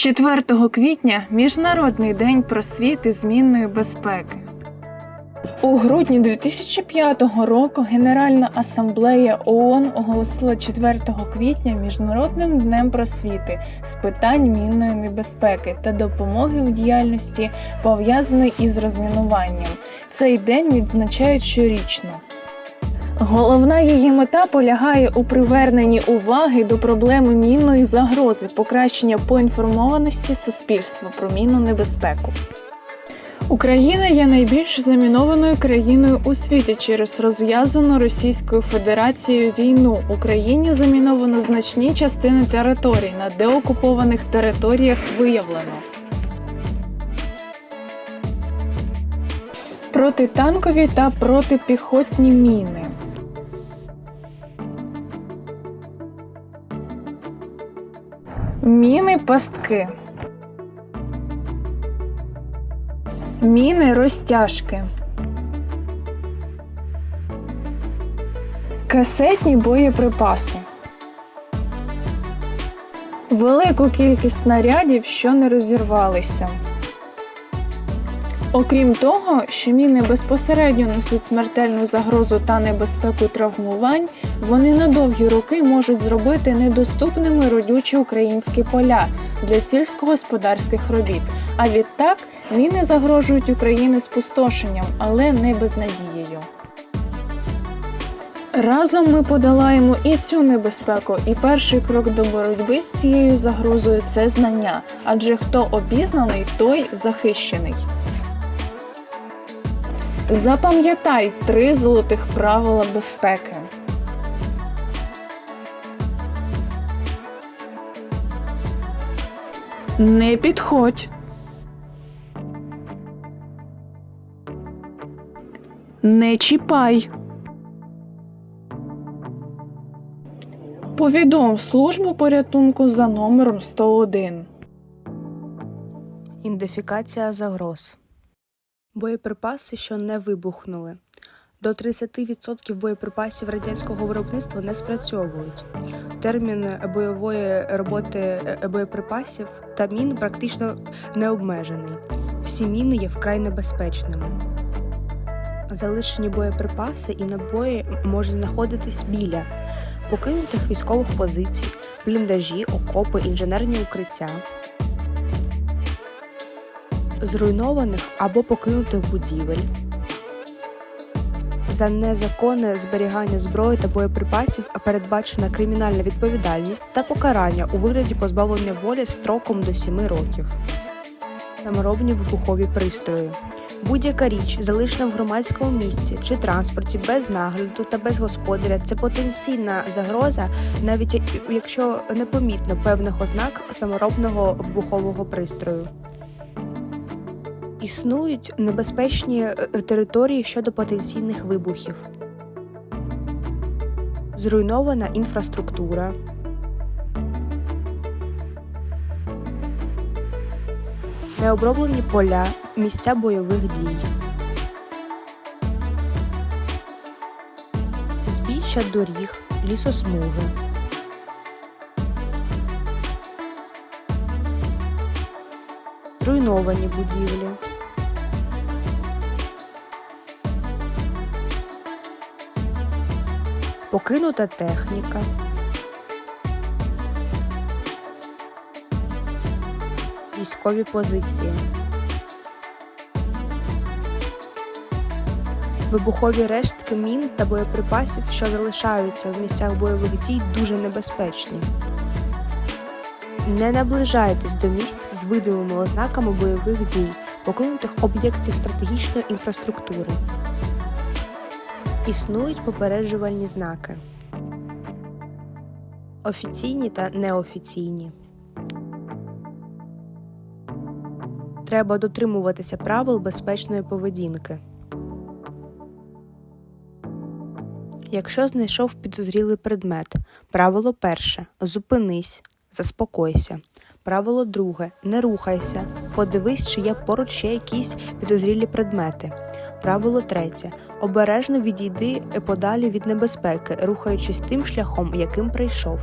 4 квітня Міжнародний день просвіти змінної безпеки. У грудні 2005 року Генеральна асамблея ООН оголосила 4 квітня Міжнародним днем просвіти з питань мінної небезпеки та допомоги в діяльності, пов'язаної із розмінуванням. Цей день відзначають щорічно. Головна її мета полягає у приверненні уваги до проблеми мінної загрози, покращення поінформованості суспільства про мінну небезпеку. Україна є найбільш замінованою країною у світі через розв'язану Російською Федерацією війну. Україні заміновано значні частини територій на деокупованих територіях виявлено. Протитанкові та протипіхотні міни. Міни пастки. Міни розтяжки. Касетні боєприпаси. Велику кількість снарядів, що не розірвалися. Окрім того, що міни безпосередньо несуть смертельну загрозу та небезпеку травмувань, вони на довгі роки можуть зробити недоступними родючі українські поля для сільськогосподарських робіт. А відтак міни загрожують Україні спустошенням, але не безнадією. Разом ми подолаємо і цю небезпеку, і перший крок до боротьби з цією загрозою це знання. Адже хто обізнаний, той захищений. Запам'ятай три золотих правила безпеки. Не підходь. Не чіпай. Повідом службу порятунку за номером 101. Ідентифікація загроз. Боєприпаси, що не вибухнули. До 30% боєприпасів радянського виробництва не спрацьовують. Термін бойової роботи е, боєприпасів та мін практично не обмежений. Всі міни є вкрай небезпечними. Залишені боєприпаси і набої можуть знаходитись біля покинутих військових позицій, бліндажі, окопи, інженерні укриття, зруйнованих або покинутих будівель. За незаконне зберігання зброї та боєприпасів передбачена кримінальна відповідальність та покарання у вигляді позбавлення волі строком до 7 років. Саморобні вибухові пристрої. Будь-яка річ, залишена в громадському місці чи транспорті без нагляду та без господаря, це потенційна загроза, навіть якщо непомітно певних ознак саморобного вибухового пристрою. Існують небезпечні е, території щодо потенційних вибухів. Зруйнована інфраструктура. Необроблені поля, місця бойових дій. Збіжжя доріг, лісосмуги. Зруйновані будівлі. Покинута техніка. Військові позиції. Вибухові рештки мін та боєприпасів, що залишаються в місцях бойових дій, дуже небезпечні. Не наближайтесь до місць з видимими ознаками бойових дій, покинутих об'єктів стратегічної інфраструктури. Існують попереджувальні знаки. Офіційні та неофіційні. Треба дотримуватися правил безпечної поведінки. Якщо знайшов підозрілий предмет, правило перше зупинись, заспокойся. Правило друге не рухайся, подивись, чи є поруч ще якісь підозрілі предмети. Правило третє обережно відійди подалі від небезпеки, рухаючись тим шляхом, яким прийшов.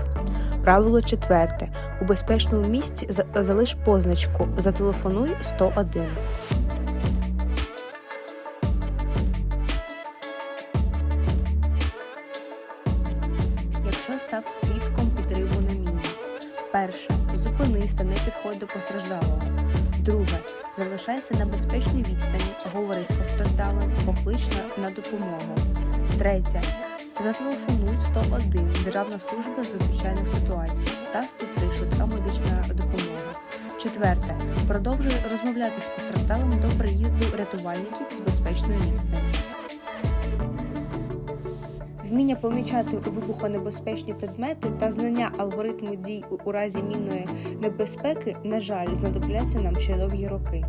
Правило четверте. У безпечному місці за- залиш позначку Зателефонуй 101. Якщо став свідком підриву на міні. Перше. Зупинись та не підходь до постраждалого. Друге. Залишайся на безпечній відстані, говори з постраждалим, поклич на, допомогу. Третє. Зателефонуй 101 Державна служба з надзвичайних ситуацій та 103 швидка медична допомога. Четверте. Продовжуй розмовляти з постраждалим до приїзду рятувальників з безпечної відстані. Вміння помічати вибухонебезпечні предмети та знання алгоритму дій у разі мінної небезпеки, на жаль, знадобляться нам ще довгі роки.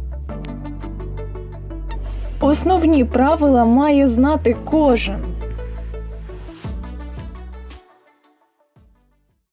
Основні правила має знати кожен.